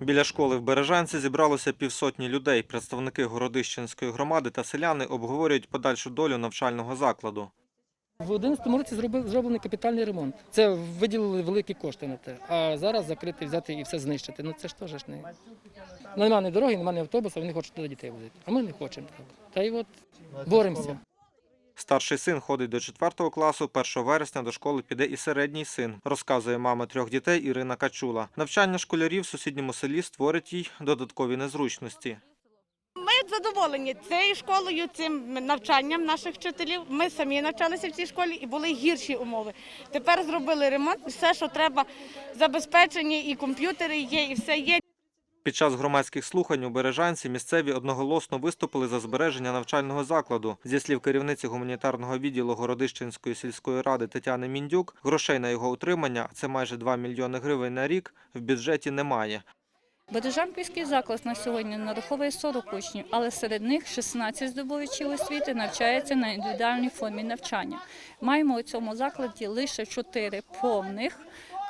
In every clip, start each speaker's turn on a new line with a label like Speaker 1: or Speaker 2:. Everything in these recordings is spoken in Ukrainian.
Speaker 1: Біля школи в Бережанці зібралося півсотні людей. Представники Городищенської громади та селяни обговорюють подальшу долю навчального закладу.
Speaker 2: В 2011 році зробив зроблений капітальний ремонт. Це виділили великі кошти на те. А зараз закрити, взяти і все знищити. Ну це ж теж ж не. Ну, Нема ні дороги, немає автобуса, вони хочуть туди дітей возити. А ми не хочемо. Та й от боремося.
Speaker 1: Старший син ходить до 4 класу. 1 вересня до школи піде і середній син, розказує мама трьох дітей Ірина Качула. Навчання школярів в сусідньому селі створить їй додаткові незручності.
Speaker 3: Ми задоволені цією школою, цим навчанням наших вчителів. Ми самі навчалися в цій школі і були гірші умови. Тепер зробили ремонт, все, що треба, забезпечені, і комп'ютери є, і все є.
Speaker 1: Під час громадських слухань у Бережанці місцеві одноголосно виступили за збереження навчального закладу. Зі слів керівниці гуманітарного відділу Городищенської сільської ради Тетяни Міндюк, грошей на його утримання, це майже 2 мільйони гривень на рік, в бюджеті немає.
Speaker 4: Бережанківський заклад на сьогодні нараховує 40 учнів, але серед них 16 здобувачів освіти навчаються на індивідуальній формі навчання. Маємо у цьому закладі лише 4 повних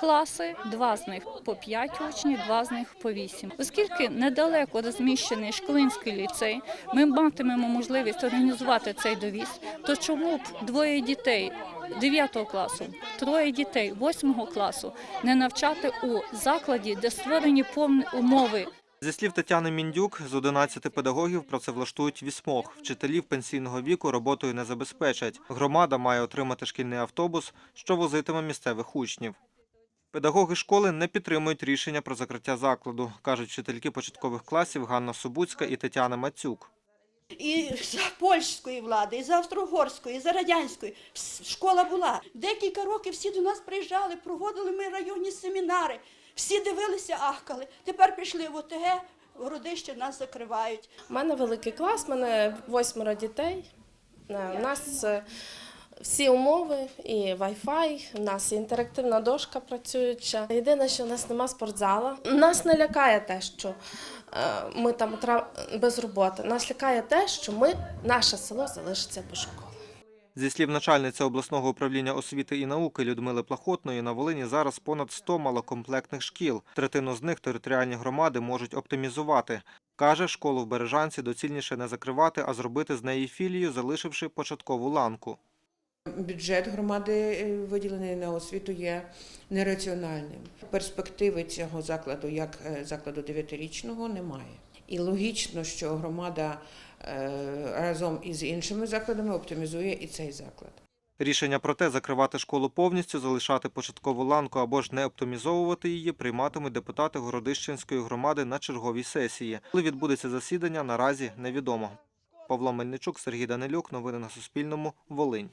Speaker 4: класи, два з них по 5 учнів, два з них по 8. Оскільки недалеко розміщений Шклинський ліцей, ми матимемо можливість організувати цей довіз, то чому б двоє дітей 9 класу, троє дітей 8 класу не навчати у закладі, де створені повні умови
Speaker 1: Зі слів Тетяни Міндюк, з 11 педагогів працевлаштують вісьмох. Вчителів пенсійного віку роботою не забезпечать. Громада має отримати шкільний автобус, що возитиме місцевих учнів. Педагоги школи не підтримують рішення про закриття закладу, кажуть вчительки початкових класів Ганна Собуцька і Тетяна Мацюк.
Speaker 5: І за польської влади, і за австро-угорської, і за радянської школа була. Декілька років всі до нас приїжджали, проводили ми районні семінари. Всі дивилися, ахкали. Тепер прийшли в ОТГ, городище нас закривають.
Speaker 6: У мене великий клас, у мене восьмеро дітей. Е, У нас е, всі умови, і Wi-Fi, у нас і інтерактивна дошка працююча. Єдине, що у нас нема спортзала. Нас не лякає те, що е, ми там без роботи. Нас лякає те, що ми, наше село залишиться без школи.
Speaker 1: Зі слів начальниці обласного управління освіти і науки Людмили Плахотної, на Волині зараз понад 100 малокомплектних шкіл. Третину з них територіальні громади можуть оптимізувати. Каже, школу в Бережанці доцільніше не закривати, а зробити з неї філію, залишивши початкову ланку.
Speaker 7: Бюджет громади е, виділений на освіту є нераціональним. Перспективи цього закладу, як е, закладу дев'ятирічного, немає. І логічно, що громада е, разом із іншими закладами оптимізує і цей заклад.
Speaker 1: Рішення про те, закривати школу повністю, залишати початкову ланку або ж не оптимізовувати її, прийматимуть депутати Городищенської громади на черговій сесії. Коли відбудеться засідання, наразі невідомо. Павло Мельничук, Сергій Данилюк. Новини на Суспільному. Волинь.